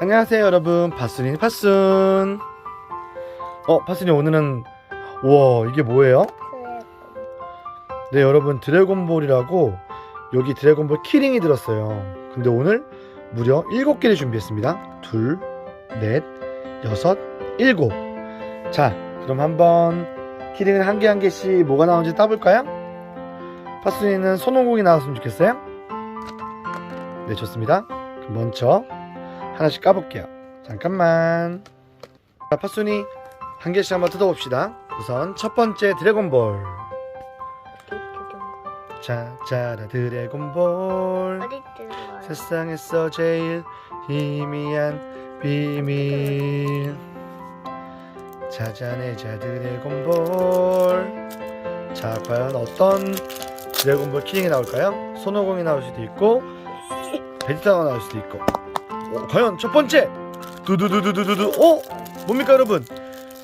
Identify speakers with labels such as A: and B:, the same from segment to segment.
A: 안녕하세요 여러분. 파순이 파순. 어 파순이 오늘은 우와 이게 뭐예요? 네 여러분 드래곤볼이라고 여기 드래곤볼 키링이 들었어요. 근데 오늘 무려 7개를 준비했습니다. 둘, 넷, 여섯, 일곱. 자 그럼 한번 키링을 한 개 한 개씩 뭐가 나오는지 따볼까요? 파순이는 손오공이 나왔으면 좋겠어요? 네 좋습니다. 먼저 하나씩 까볼게요. 잠깐만. 자, 파순이 한 개씩 한번 뜯어봅시다. 우선 첫 번째 드래곤볼. 자, 짜라 드래곤볼.
B: 어디?
A: 세상에서 제일 희미한 비밀. 찾아내자 드래곤볼. 자, 과연 어떤 드래곤볼 키링이 나올까요? 손오공이 나올 수도 있고, 베지타가 나올 수도 있고. 어, 과연 첫 번째. 두두두두두두 어 뭡니까 여러분?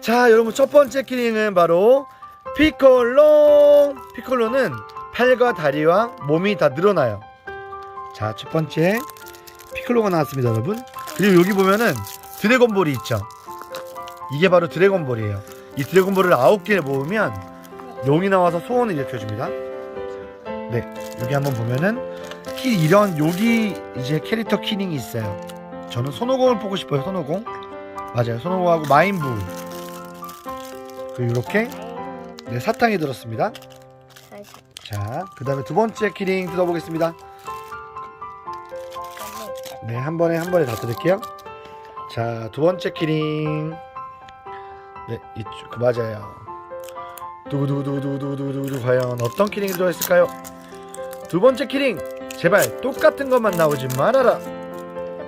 A: 자 여러분 첫 번째 키링은 바로 피콜로 피콜로는 팔과 다리와 몸이 다 늘어나요. 자 첫 번째 피콜로가 나왔습니다 여러분. 그리고 여기 보면은 드래곤볼이 있죠. 이게 바로 드래곤볼이에요. 이 드래곤볼을 아홉 개를 모으면 용이 나와서 소원을 일으켜줍니다. 네 여기 한번 보면은 키 이런 여기 이제 캐릭터 키링이 있어요. 저는 손오공을 보고 싶어요. 손오공. 맞아요. 손오공하고 마인부. 그리고 이렇게 네, 사탕이 들었습니다. 자, 그 다음에 두 번째 키링 뜯어보겠습니다. 네, 한 번에 한 번에 다 뜯을게요. 자, 두 번째 키링. 네, 이쪽 그 맞아요. 두구두구두구두구두구두구 과연 어떤 키링이 들어있을까요? 두 번째 키링 제발 똑같은 것만 나오지 말아라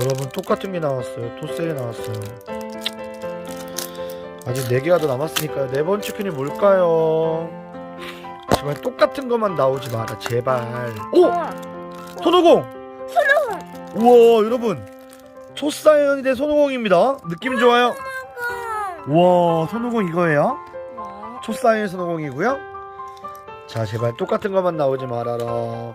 A: 여러분 똑같은 게 나왔어요. 토셀이 나왔어요. 아직 4개가 더 남았으니까요 네 번째 퀸이 뭘까요? 제발 똑같은 것만 나오지 마라 제발. 오!
B: 우와.
A: 손오공! 손오공! 우와 여러분. 초사연이 된 손오공입니다. 느낌 좋아요? 우와 손오공 이거예요? 초사연 손오공이고요. 자 제발 똑같은 것만 나오지 말아라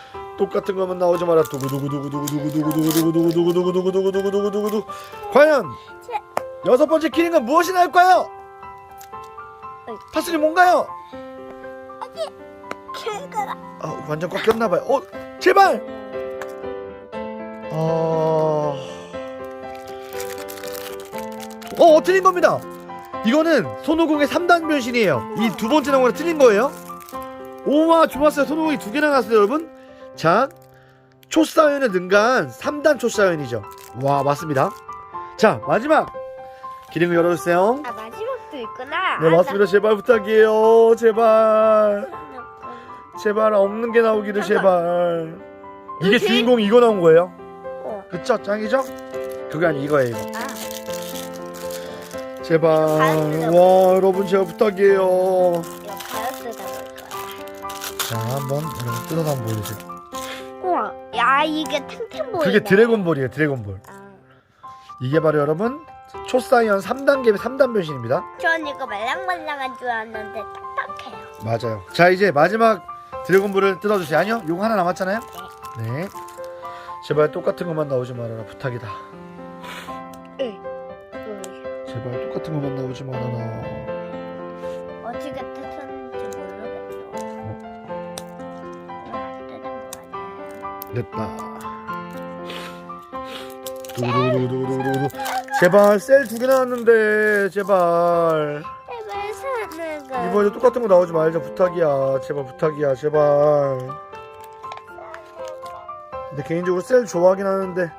A: 똑같은 것만 나오지 마라 두구두구두구두구두구두구두구두구두구두구두구두구두구두구두구두구두구두구 과연 여섯 번째 키링은 무엇이 나올까요? 파슬리 뭔가요?
B: 개가.
A: 아, 완전 꽉 꼈나 봐요 어 제발 어... 어, 틀린 겁니다. 이거는 손오공의 3단 변신이에요. 이 두 번째 나온 거랑 틀린 거예요. 오와, 좋았어요. 손오공이 두 개나 나왔어요, 여러분. 자, 초사연에 능가한 3단 초사연이죠. 와, 맞습니다. 자, 마지막. 기름을 열어주세요.
B: 아 마지막도 있구나.
A: 네, 맞습니다. 제발 부탁이에요. 제발. 제발 없는 게 나오기를 제발. 이게? 주인공 이거 나온 거예요?
B: 어.
A: 그쵸? 짱이죠? 그게 아니 이거예요, 이거.
B: 아.
A: 제발
B: 바이올렛.
A: 와 여러분 제가 부탁이에요
B: 이거 거야.
A: 자 한번 뜯어서 한번 보여주세요.
B: 야 이게 탱탱 보이네.
A: 그게 드래곤볼이에요 드래곤볼.
B: 아.
A: 이게 바로 여러분 초사이언 3단계 3단 변신입니다.
B: 전 이거 말랑말랑한 줄 알았는데 딱딱해요.
A: 맞아요. 자 이제 마지막 드래곤볼을 뜯어주세요. 아니요 요거 하나 남았잖아요. 네. 제발 똑같은 것만 나오지 말아라 부탁이다.
B: 응.
A: 제발 똑같은 것만 나오지 말아라 됐다. 두두두두두두두 제발 셀 두 개 나왔는데 제발.
B: 제발 사는 거.
A: 이번에 똑같은 거 나오지 말자. 부탁이야. 제발 부탁이야. 제발. 근데 개인적으로 셀 좋아하긴 하는데.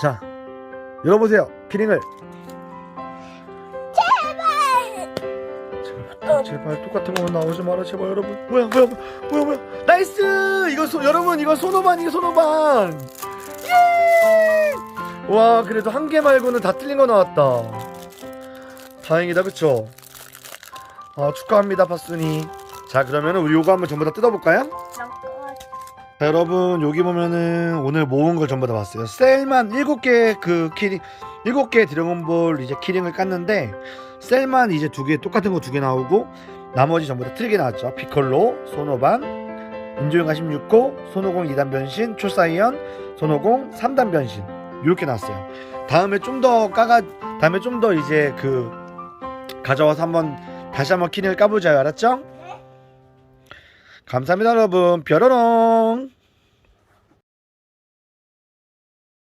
A: 자 열어보세요. 키링을 제발 제발 똑같은 거 나오지 마라 제발 여러분. 뭐야 뭐야 뭐야 뭐야 나이스! 이거 소, 여러분 이거 손오반 이거 손오반. 예! 와 그래도 한 개 말고는 다 틀린 거 나왔다. 다행이다 그쵸? 아 축하합니다 파순이. 자 그러면 우리 요거 한번 전부 다 뜯어볼까요? 자, 여러분 여기 보면은 오늘 모은 걸 전부 다 봤어요. 셀만 7개 그 키링 7개 드래곤볼 이제 키링을 깠는데 셀만 이제 두 개 똑같은 거 두 개 나오고 나머지 전부 다 틀리게 나왔죠. 피콜로, 소노반, 인조영가 16호, 손오공 2단 변신, 초사이언, 손오공 3단 변신. 이렇게 나왔어요. 다음에 좀 더 까가 다음에 좀 더 이제 그 가져와서 한번 다시 한번 키링을 까보자요. 알았죠? 감사합니다 여러분. 뾰로롱